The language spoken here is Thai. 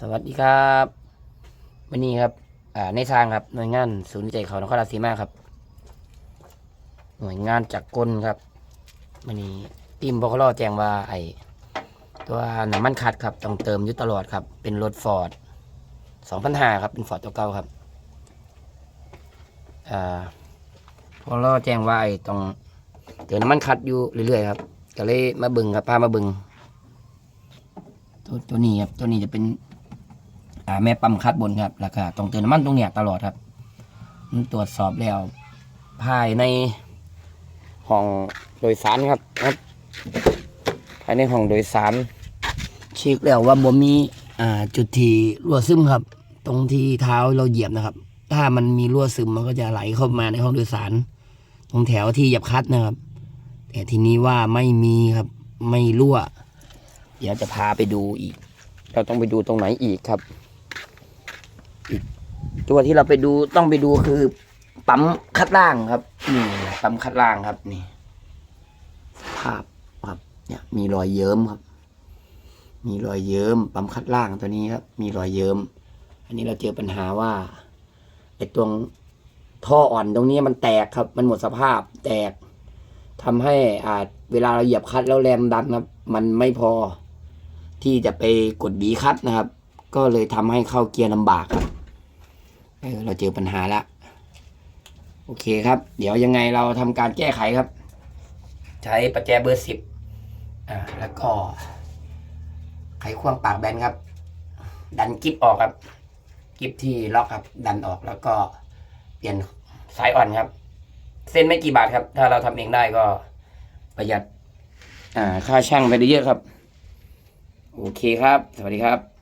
สวัสดีครับวันนี้ครับอ่าในทางครับหน่วยงานศูนย์วิจัยเขานครราชสีมาครับ หน่วยงานจากกลครับวันนี้ทีมบกลแจ้งว่าไอตัวน้ำมันคัดครับต้องเติมอยู่ตลอดครับ เป็นรถฟอร์ดสองพันห้าครับเป็นฟอร์ดตัวเก่าครับอ่าบกลแจ้งว่าไอต้องเติมน้ำมันคัดอยู่เรื่อยๆครับก็เลยมาบึงครับพามาบึงตัวตัวนี้ครับตัวนี้จะเป็น อ่าแม่ปั๊มคัดบนครับแล้วก็ต้องเติมน้ำมันตรงเนี้ยตลอดครับตรวจสอบแล้วภายในห้องโดยสารครับครับ ภายในห้องโดยสารเช็คแล้วว่าบ่มีอ่าจุดที่รั่วซึมครับ ตรงที่เท้าเราเหยียบนะครับ ถ้ามันมีรั่วซึมมันก็จะไหลเข้ามาในห้องโดยสาร ตรงแถวที่เหยียบคัดนะครับ แต่ทีนี้ว่าไม่มีครับ ไม่รั่ว เดี๋ยวจะพาไปดูอีก เราต้องไปดูตรงไหนอีกครับ ตัวที่เราไปดูต้องไปดูคือปั๊มคัดล่างครับนี่ปั๊มคัดล่างครับนี่ ภาพครับ เนี่ย มีรอยเยิ้มครับ มีรอยเยิ้มปั๊มคัดล่างตัวนี้ครับ มีรอยเยิ้ม อันนี้เราเจอปัญหาว่าไอ้ตรงท่ออ่อนตรงนี้มันแตกครับ มันหมดสภาพแตกทำให้อาจเวลาเราเหยียบคลัดแล้วแรงดันครับ มันไม่พอที่จะไปกดบีคัดนะครับ ก็เลยทำให้เข้าเกียร์ลำบากครับเออเราเจอปัญหาแล้วโอเคครับ เดี๋ยวยังไงเราทำการแก้ไขครับ ใช้ประแจเบอร์สิบอ่าแล้วก็ ไขควงปากแบนครับ ดันกิฟออกครับกิฟที่ล็อกครับ ดันออกแล้วก็เปลี่ยนสายอ่อนครับ เส้นไม่กี่บาทครับ ถ้าเราทำเองได้ก็ประหยัด อ่า ค่าช่างไปได้เยอะครับ โอเคครับ สวัสดีครับ